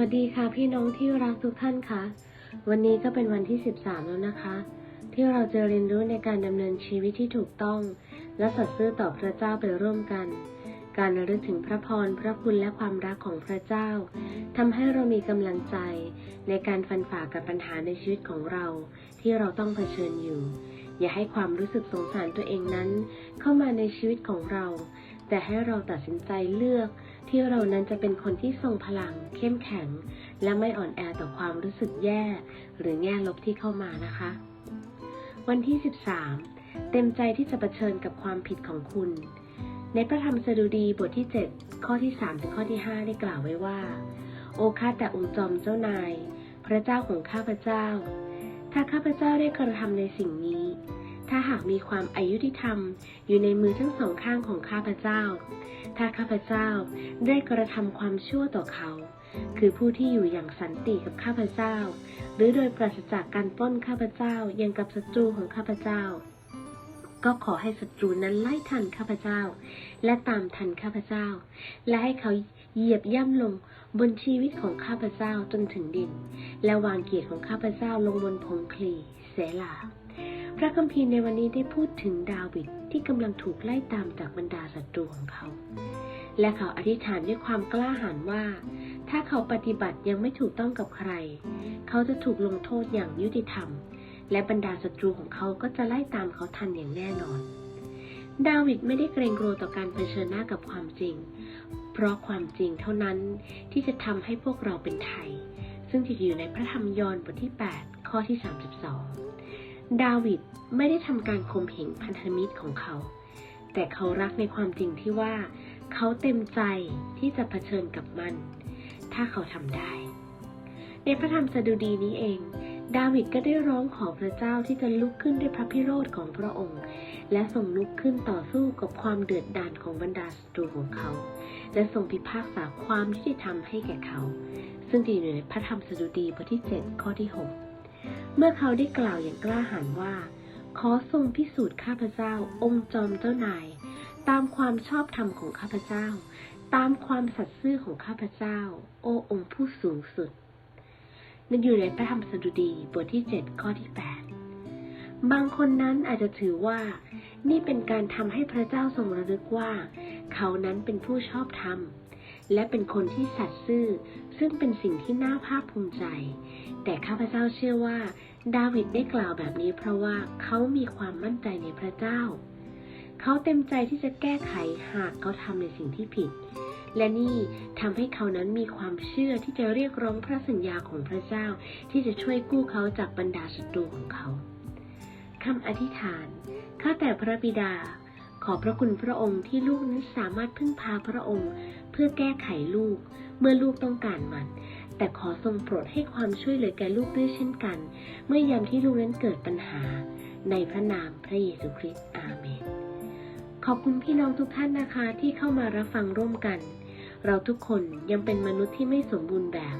วัสดีค่ะพี่น้องที่รักทุกท่านค่ะ วันนี้ก็เป็นวันที่ 13 แล้วนะคะ ที่เราจะเรียนรู้ในการดำเนินชีวิตที่ถูกต้อง และสัตย์ซื่อต่อพระเจ้าไปร่วมกัน การระลึกถึงพระพร พระคุณและความรักของพระเจ้าทำให้เรามีกำลังใจในการฟันฝ่ากับปัญหาในชีวิตของเราที่เราต้องเผชิญอยู่ อย่าให้ความรู้สึกสงสารตัวเองนั้น เข้ามาในชีวิตของเรา แต่ให้เราตัดสินใจเลือก ที่เรานั้นจะเป็นคนที่ทรงพลัง เข้มแข็ง และไม่อ่อนแอต่อความรู้สึกแย่ หรือแง่ลบที่เข้ามานะคะ วันที่ 13 เต็มใจที่จะะเผชิญกับความผิดของคุณ ในพระธรรมสดุดีบทที่ 7 ข้อที่ 3 ถึงข้อที่ 5 ได้กล่าวไว้ว่า โอข้าแต่องค์จอมเจ้านาย พระเจ้าของข้าพเจ้า ถ้าข้าพเจ้าได้กระทำในสิ่งนี้ ถ้าหากมีความอายุติธรรม อยู่ในมือทั้งสองข้างของข้าพเจ้า ถ้าข้าพเจ้าได้กระทำความชั่วต่อเขา คือผู้ที่อยู่อย่างสันติกับข้าพเจ้า หรือโดยปราศจากการป้นข้าพเจ้ายังกับศัตรูของข้าพเจ้า ก็ขอให้ศัตรูนั้นไล่ทันข้าพเจ้า และตามทันข้าพเจ้า และให้เขาเหยียบย่ำลงบนชีวิตของข้าพเจ้าจนถึงดิน และวางเกียรติของข้าพเจ้าลงบนพงคลีเสลา ระคัมภีร์ในวันนี้ได้พูดถึงดาวิดที่กำลังถูกไล่ตามจากบรรดาศัตรูของเขา และเขาอธิษฐานด้วยความกล้าหาญว่า ถ้าเขาปฏิบัติยังไม่ถูกต้องกับใคร เขาจะถูกลงโทษอย่างยุติธรรม และบรรดาศัตรูของเขาก็จะไล่ตามเขาทันอย่างแน่นอน ดาวิดไม่ได้เกรงกลัวต่อการเผชิญหน้ากับความจริง เพราะความจริงเท่านั้นที่จะทำให้พวกเราเป็นไทย ซึ่งติดอยู่ในพระธรรมยอห์นบทที่ 8 ข้อที่ 32 ดาวิดไม่ได้ทำการข่มเหงพันธมิตรของเขา แต่เขารักในความจริงที่ว่าเขาเต็มใจที่จะเผชิญกับมัน ถ้าเขาทำได้ ในพระธรรมสดุดีนี้เอง ดาวิดก็ได้ร้องขอพระเจ้าที่จะลุกขึ้นด้วยพระพิโรธของพระองค์ และทรงลุกขึ้นต่อสู้กับความเดือดดาลของบรรดาศัตรูของเขา และทรงพิพากษาความยุติธรรมให้แก่เขา ซึ่งอยู่ในพระธรรมสดุดีบทที่ 7 ข้อที่ 6 เมื่อเขาได้กล่าวอย่างกล้าหาญว่า ขอทรงพิสูจน์ข้าพเจ้า องค์จอมเจ้านาย ตามความชอบธรรมของข้าพเจ้า ตามความสัตย์ซื่อของข้าพเจ้า โอ้องค์ผู้สูงสุด นั่นอยู่ในพระธรรมสดุดีบทที่ 7 ข้อที่ 8 บางคนนั้นอาจจะถือว่า นี่เป็นการทำให้พระเจ้าทรงระลึกว่า เขานั้นเป็นผู้ชอบธรรม และเป็นคนที่สัตย์ซื่อ ซึ่งเป็นสิ่งที่น่าภาคภูมิใจ แต่ข้าพเจ้าเชื่อว่า ดาวิดได้กล่าวแบบนี้เพราะว่าเขามีความมั่นใจในพระเจ้า เขาเต็มใจที่จะแก้ไขหากเขาทำในสิ่งที่ผิด และนี่ทำให้เขานั้นมีความเชื่อที่จะเรียกร้องพระสัญญาของพระเจ้า ที่จะช่วยกู้เขาจากบรรดาศัตรูของเขาคำอธิษฐาน ข้าแต่พระบิดา ขอพระคุณพระองค์ที่ลูกนั้นสามารถพึ่งพาพระองค์ เพื่อแก้ไขลูก เมื่อลูกต้องการมัน แต่ขอทรงโปรดให้ความช่วยเหลือแก่ลูกด้วยเช่นกัน เมื่อยามที่ลูกนั้นเกิดปัญหา ในพระนามพระเยซูคริสต์อาเมน ขอบคุณพี่น้องทุกท่านนะคะที่เข้ามารับฟังร่วมกัน เราทุกคนยังเป็นมนุษย์ที่ไม่สมบูรณ์แบบ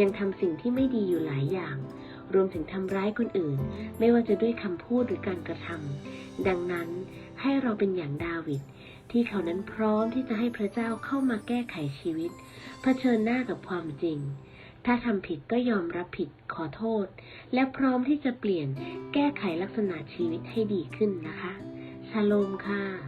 ยังทำสิ่งที่ไม่ดีอยู่หลายอย่าง รวมถึงทำร้ายคนอื่น ไม่ว่าจะด้วยคำพูดหรือการกระทำดังนั้นให้เราเป็นอย่างดาวิด ที่เขานั้นพร้อมที่จะให้พระเจ้าเข้ามาแก้ไขชีวิต เผชิญหน้ากับความจริง ถ้าทำผิดก็ยอมรับผิดขอโทษ และพร้อมที่จะเปลี่ยนแก้ไขลักษณะชีวิตให้ดีขึ้นนะคะ ชาโลมค่ะ